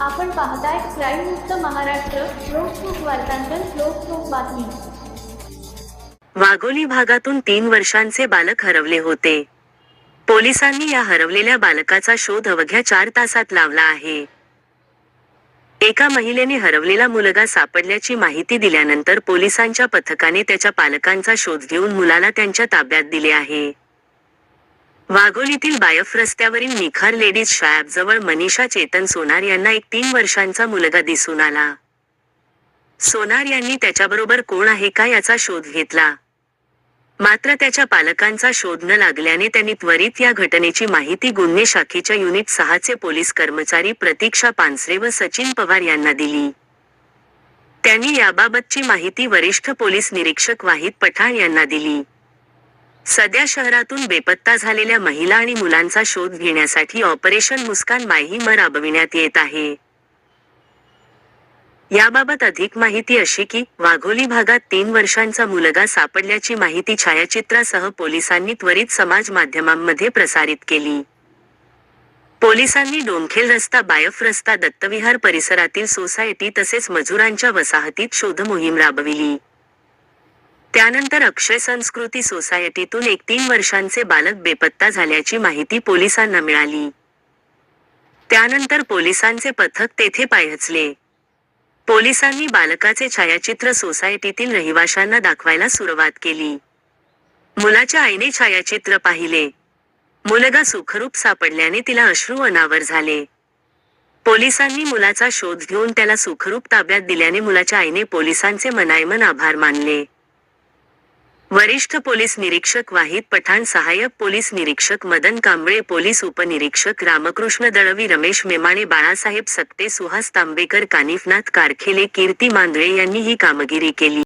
आपण पाहताय क्राईम मुक्त महाराष्ट्र लोकसुख वार्तांकन लोकसुख बातमी. वाघोली भागातून तीन वर्षांचे बालक हरवले होते. पोलिसांनी या हरवलेल्या बालकाचा शोध अवघ्या चार तासात लावला आहे. एका महिलेने हरवलेला मुलगा सापडल्याची माहिती दिल्यानंतर पोलिसांच्या पथकाने त्याच्या पालकांचा शोध घेऊन मुलाला त्यांच्या ताब्यात दिले आहे. वाघोलीतील बायफ रस्त्यावरील निखार लेडीज शाळाजवळ मनीषा चेतन सोनार यांना एक तीन वर्षांचा मुलगा दिसून आला. सोनार यांनी त्याच्याबरोबर कोण आहे का याचा शोध घेतला. मात्र त्याच्या पालकांचा शोध न लागल्याने त्यांनी त्वरित या घटनेची माहिती गुन्हे शाखेच्या युनिट सहाचे पोलीस कर्मचारी प्रतीक्षा पानसरे व सचिन पवार यांना दिली. त्यांनी याबाबतची माहिती वरिष्ठ पोलीस निरीक्षक वाहिद पठाण यांना दिली. सध्या शहरातून बेपत्ता झालेल्या महिला आणि मुलांचा शोध घेण्यासाठी ऑपरेशन मुस्कान माहीम राबविण्यात येत आहे. याबाबत अधिक माहिती अशी की वाघोली भागात तीन वर्षांचा मुलगा सापडल्याची माहिती छायाचित्रासह पोलिसांनी त्वरित समाज माध्यमांमध्ये प्रसारित केली. पोलिसांनी डोंखेल रस्ता बायफ रस्ता दत्तविहार परिसरातील सोसायटी तसेच मजुरांच्या वसाहतीत शोध मोहीम राबविली. त्यानंतर अक्षय संस्कृती सोसायटीतून एक तीन वर्षांचे बालक बेपत्ता झाल्याची माहिती पोलिसांना मिळाली. त्यानंतर पोलिसांचे पथक तेथे पायहचले पोलिसांनी बालकाचे छायाचित्र सोसायटीतील रहिवाशांना दाखवायला सुरुवात केली. मुलाच्या आईने छायाचित्र पाहिले. मुलगा सुखरूप सापडल्याने तिला अश्रू अनावर झाले. पोलिसांनी मुलाचा शोध घेऊन त्याला सुखरूप ताब्यात दिल्याने मुलाच्या आईने पोलिसांचे मनायमन आभार मानले. वरिष्ठ पोलीस निरीक्षक वाहिद पठाण सहाय्यक पोलीस निरीक्षक मदन कांबळे पोलीस उपनिरीक्षक रामकृष्ण दळवी रमेश मेमाणे बाळासाहेब सक्ते सुहास तांबेकर कानिफनाथ कारखेले कीर्ती मांदळे यांनी ही कामगिरी केली.